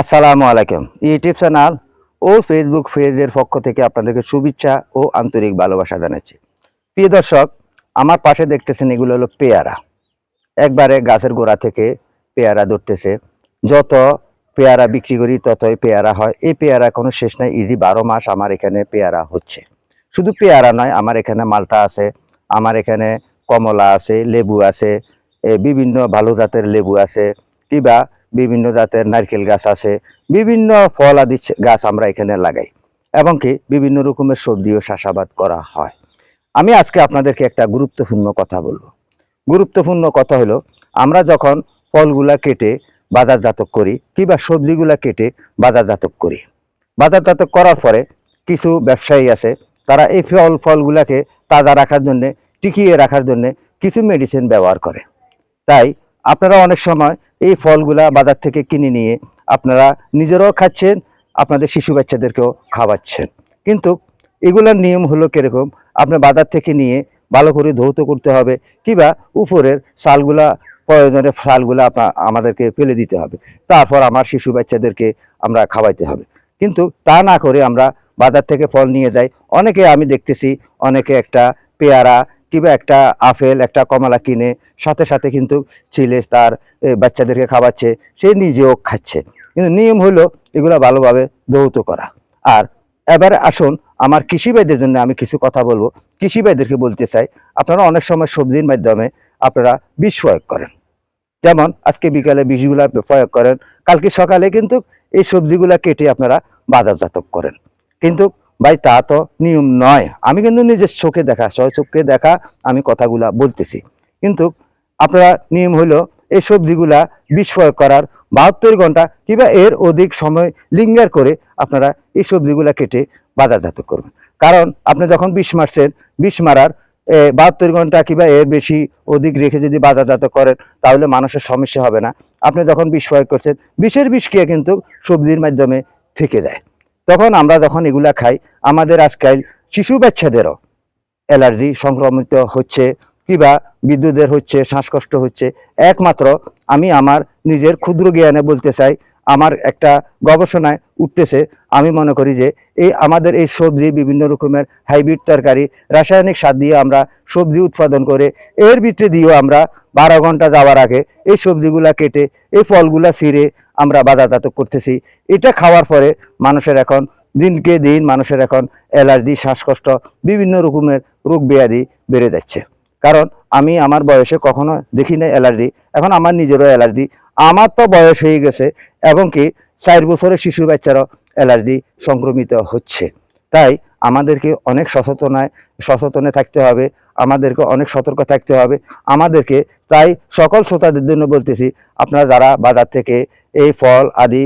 আসসালামু আলাইকুম। YouTube channel ও Facebook পেজের পক্ষ থেকে আপনাদেরকে শুভেচ্ছা ও আন্তরিক ভালোবাসা জানাচ্ছি। প্রিয় দর্শক, আমার পাশে দেখতেছেন এগুলো হলো পেয়ারা। একবারে গাছের গোড়া থেকে পেয়ারা ধরতেছে। যত পেয়ারা বিক্রি করি, ততই পেয়ারা হয়। এই পেয়ারা কোনো শেষ নাই। ইজি বারো মাস আমার এখানে পেয়ারা হচ্ছে। শুধু পেয়ারা নয়, আমার এখানে মালটা আছে, আমার এখানে কমলা আছে, লেবু আছে বিভিন্ন ভালো জাতের লেবু আছে, কিবা বিভিন্ন জাতের নারকেল গাছ আছে, বিভিন্ন ফল আদি গাছ আমরা এখানে লাগাই এবং কি বিভিন্ন রকমের সবজি ও চাষাবাদ করা হয়। আমি আজকে আপনাদেরকে একটা গুরুত্বপূর্ণ কথা বলব। গুরুত্বপূর্ণ কথা হলো, আমরা যখন ফলগুলা কেটে বাজারজাত করি কিংবা সবজিগুলা কেটে বাজারজাত করি বাজারজাত করার পরে কিছু ব্যবসায়ী আছে, তারা এই ফল, ফলগুলাকে তাজা রাখার জন্য, টিকিয়ে রাখার জন্য কিছু মেডিসিন ব্যবহার করে। তাই আপনারা অনেক সময় এই ফলগুলা বাজার থেকে কিনে নিয়ে আপনারা নিজেরাও খাচ্ছেন, আপনাদের শিশু বাচ্চাদেরকেও খাওয়াচ্ছেন। কিন্তু এগুলোর নিয়ম হলো কীরকম? আপনার বাজার থেকে নিয়ে ভালো করে ধৌত করতে হবে কিংবা উপরের সালগুলা প্রয়োজনের আপনা- আমাদেরকে ফেলে দিতে হবে। তারপর আমার শিশু বাচ্চাদেরকে আমরা খাওয়াইতে হবে। কিন্তু তা না করে আমরা বাজার থেকে ফল নিয়ে যাই। অনেকে আমি দেখতেছি, অনেকে একটা পেয়ারা কিংবা একটা আপেল, একটা কমলা কিনে সাথে সাথে কিন্তু ছেলে তার বাচ্চাদেরকে খাওয়াচ্ছে, সে নিজেও খাচ্ছে। কিন্তু নিয়ম হলো এগুলো ভালোভাবে দৌত করা। আর এবারে আসুন, আমার কৃষি ভাইদের জন্য আমি কিছু কথা বলব। কৃষি ভাইদেরকে বলতে চাই, আপনারা অনেক সময় সবজির মাধ্যমে আপনারা বিষ প্রয়োগ করেন। যেমন আজকে বিকালে বিষগুলা প্রয়োগ করেন, কালকে সকালে কিন্তু এই সবজিগুলা কেটে আপনারা বাজারজাত করেন। কিন্তু ভাই, তা তো নিয়ম নয়। আমি কিন্তু নিজের চোখে দেখা সয় চোখে দেখা আমি কথাগুলা বলতেছি। কিন্তু আপনারা নিয়ম হলো এই সবজিগুলা প্রয়োগ করার বাহাত্তর ঘণ্টা কিংবা এর অধিক সময় লিঙ্গার করে আপনারা এই সবজিগুলা কেটে বাজারজাত করবেন। কারণ আপনি যখন বিষ মারছেন, বিষ মারার বাহাত্তর ঘণ্টা কিংবা এর বেশি অধিক রেখে যদি বাজারজাত করেন, তাহলে মানুষের সমস্যা হবে না। আপনি যখন বিষ প্রয়োগ করছেন, বিষের বিষ খেয়ে কিন্তু সবজির মাধ্যমে থেকে যায়। তখন আমরা যখন এগুলা খাই, আমাদের আজকাল শিশু বাচ্চাদেরও অ্যালার্জি সংক্রমিত হচ্ছে কিবা বিদ্যুতের হচ্ছে, শ্বাসকষ্ট হচ্ছে। একমাত্র আমি আমার নিজের ক্ষুদ্র জ্ঞানে বলতে চাই আমার একটা গবেষণায় উঠতেছে। আমি মনে করি যে এই আমাদের এই সবজি বিভিন্ন রকমের হাইব্রিড তরকারি, রাসায়নিক সার দিয়ে আমরা সবজি উৎপাদন করে, এর ভিতরে দিয়েও আমরা বারো ঘণ্টা যাওয়ার আগে এই সবজিগুলা কেটে, এই ফলগুলা ছিঁড়ে আমরা বাজারজাত করতেছি। এটা খাওয়ার পরে মানুষের এখন দিনকে দিন মানুষের এখন অ্যালার্জি, শ্বাসকষ্ট, বিভিন্ন রকমের রোগ ব্যাধি বেড়ে যাচ্ছে। কারণ আমি আমার বয়সে কখনো দেখি না অ্যালার্জি, এখন আমার নিজেরও অ্যালার্জি। আমার তো বয়স হয়ে গেছে, এবং কি চার বছরের শিশু বাচ্চারও অ্যালার্জি সংক্রমিত হচ্ছে। তাই আমাদেরকে অনেক সচেতনায়, সচেতনে থাকতে হবে, আমাদেরকে অনেক সতর্ক থাকতে হবে। আমাদেরকে তাই সকল শ্রোতাদের জন্য বলতেছি, আপনারা যারা বাজার থেকে এই ফল আদি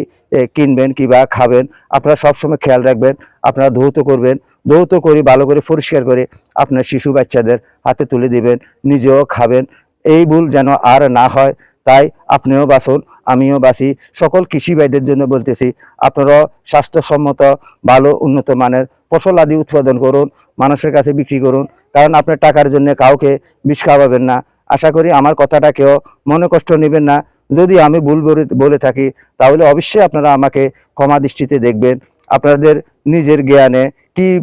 কিনবেন কিবা খাবেন, আপনারা সবসময় খেয়াল রাখবেন, আপনারা ধৌত করবেন, ধৌত করে, ভালো করে পরিষ্কার করে আপনার শিশু বাচ্চাদের হাতে তুলে দিবেন, নিজেও খাবেন। এই ভুল যেন আর না হয় তাই আপনিও বাঁচুন আমিও বাঁচি সকল কৃষি ভাইদের জন্য বলতেছি আপনারাও স্বাস্থ্যসম্মত, ভালো, উন্নত মানের ফসল আদি উৎপাদন করুন, মানুষের কাছে বিক্রি করুন, কারণ আপনার টাকার জন্য কাউকে বিষ খাওয়াবেন না। আশা করি আমার কথাটা কেউ মনে কষ্ট নেবেন না। যদি আমি ভুল বলে- থাকি, তাহলে অবশ্যই আপনারা আমাকে ক্ষমা দৃষ্টিতে দেখবেন। আপনাদের নিজের জ্ঞানে কি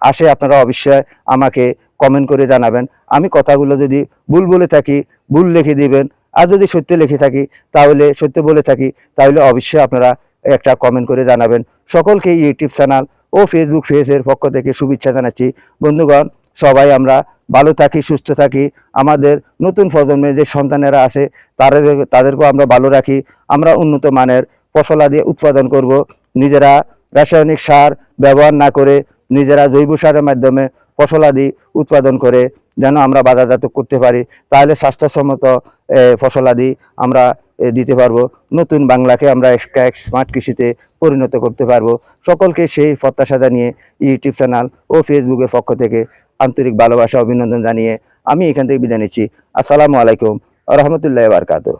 আসে আপনারা অবশ্যই আমাকে কমেন্ট করে জানাবেন। আমি কথাগুলো যদি ভুল বলে থাকি, ভুল লিখে দিবেন আর যদি সত্য লিখে থাকি, তাহলে সত্য বলে থাকি, তাহলে অবশ্যই আপনারা একটা কমেন্ট করে জানাবেন। সকলকে ইউটিউব চ্যানেল ও ফেসবুক পেজের পক্ষ থেকে শুভেচ্ছা জানাচ্ছি। বন্ধুগণ, সবাই আমরা ভালো থাকি, সুস্থ থাকি। আমাদের নতুন প্রজন্মের যে সন্তানেরা আছে, তাদের, তাদেরকেও আমরা ভালো রাখি। আমরা উন্নত মানের ফসলাদি উৎপাদন করব। নিজেরা রাসায়নিক সার ব্যবহার না করে নিজেরা জৈব সারের মাধ্যমে ফসলাদি উৎপাদন করে যেন আমরা বাজারজাত করতে পারি, তাহলে স্বাস্থ্যসম্মত ফসলাদি আমরা দিতে পারব। নতুন বাংলাকে আমরা একটা স্মার্ট কৃষিতে পরিণত করতে পারব। সকলকে সেই প্রত্যাশা জানিয়ে ইউটিউব চ্যানেল ও ফেসবুকের পক্ষ থেকে আন্তরিক ভালোবাসা, অভিনন্দন জানিয়ে আমি এখান থেকে বিদায় নিচ্ছি। আসসালামু আলাইকুম রহমতুল্লাহ বারকাতুহ।